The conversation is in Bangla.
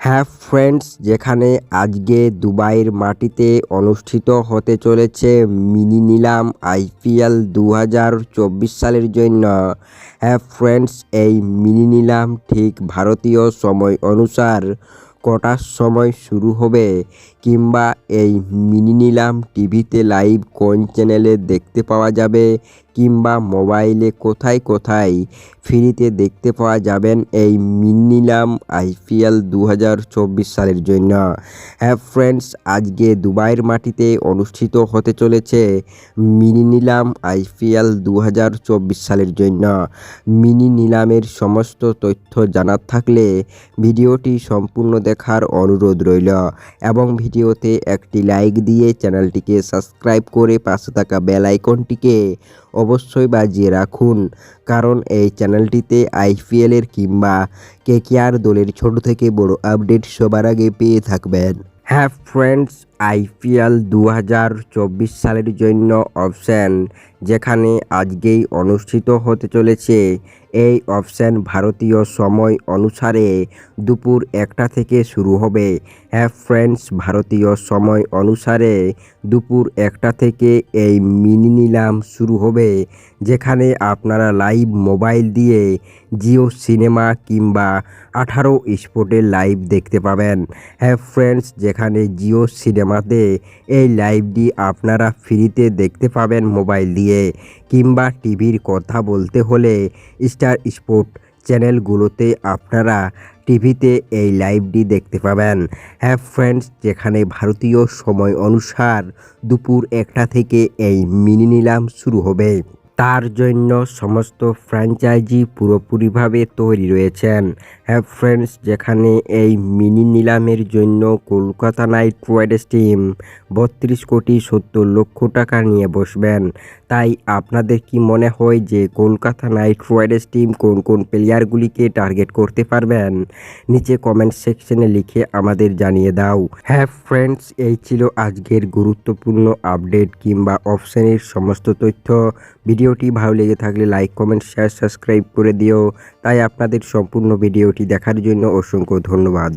হ্যাঁ ফ্রেন্ডস, যেখানে আজকে দুবাইয়ের মাটিতে অনুষ্ঠিত হতে চলেছে মিনি নিলাম আইপিএল দু হাজার চব্বিশ সালের জন্য। হ্যাঁ ফ্রেন্ডস, এই মিনি নিলাম ঠিক ভারতীয় সময় অনুসার কটার সময় শুরু হবে কিংবা এই মিনি নিলাম টিভিতে লাইভ কোন চ্যানেলে দেখতে পাওয়া যাবে কিংবা মোবাইলে কোথায় কোথায় ফ্রিতে দেখতে পাওয়া যাবেন এই মিনিলাম আইপিএল দু হাজার চব্বিশ সালের জন্য। হ্যাঁ ফ্রেন্ডস আজকে দুবাইয়ের মাটিতে অনুষ্ঠিত হতে চলেছে মিনি নিলাম আইপিএল দু হাজার চব্বিশ সালের জন্য। মিনি নিলামের সমস্ত তথ্য জানার থাকলে ভিডিওটি সম্পূর্ণ দেখার অনুরোধ রইল এবং ভিডিওতে একটি লাইক দিয়ে চ্যানেলটিকে সাবস্ক্রাইব করে পাশে থাকা বেল আইকনটিকে অবশ্যই বাজিয়ে রাখুন। কারণ এই চ্যানেলটিতে আইপিএলের কিংবা কেকেআর দলের ছোট থেকে বড় আপডেট সবার আগে পেয়ে থাকবেন। হ্যাঁ ফ্রেন্ডস আইপিএল দু হাজার চব্বিশ সালের জন্য অপশান, যেখানে আজকেই অনুষ্ঠিত হতে চলেছে এই অপশান ভারতীয় সময় অনুসারে দুপুর একটা থেকে শুরু হবে। হ্যাঁ ফ্রেন্ডস, ভারতীয় সময় অনুসারে দুপুর একটা থেকে এই মিনি নিলাম শুরু হবে, যেখানে আপনারা লাইভ মোবাইল দিয়ে জিও সিনেমা কিংবা আঠারো স্পোর্টের লাইভ দেখতে পাবেন। হ্যাঁ ফ্রেন্ডস, যেখানে জিও সিনেমাতে এই লাইভটি আপনারা ফ্রিতে দেখতে পাবেন মোবাইল দিয়ে, কিংবা টিভির কথা বলতে হলে স্টার স্পোর্ট চ্যানেলগুলোতে আপনারা টিভিতে এই লাইভটি দেখতে পাবেন। হ্যাঁ ফ্রেন্ডস যেখানে ভারতীয় সময় অনুসার দুপুর একটা থেকে এই মিনি নিলাম শুরু হবে। তার জন্য সমস্ত ফ্র্যাঞ্চাইজি পুরোপুরিভাবে তৈরি রয়েছেন। হ্যাঁ ফ্রেন্ডস যেখানে এই মিনি নিলামের জন্য কলকাতা নাইট রাইডার্স টিম বত্রিশ কোটি সত্তর লক্ষ টাকা নিয়ে বসবেন। তাই আপনাদের কি মনে হয় যে কলকাতা নাইট রাইডার্স টিম কোন কোন প্লেয়ারগুলিকে টার্গেট করতে পারবেন? নিচে কমেন্ট সেকশনে লিখে আমাদের জানিয়ে দাও। হ্যাঁ ফ্রেন্ডস এই ছিল আজকের গুরুত্বপূর্ণ আপডেট কিংবা অপশানের সমস্ত তথ্য। ভিডিওটি ভালো লেগে থাকলে লাইক কমেন্ট শেয়ার সাবস্ক্রাইব করে দিও। তাই আপনাদের সম্পূর্ণ ভিডিওটি দেখার জন্য অসংখ্য ধন্যবাদ।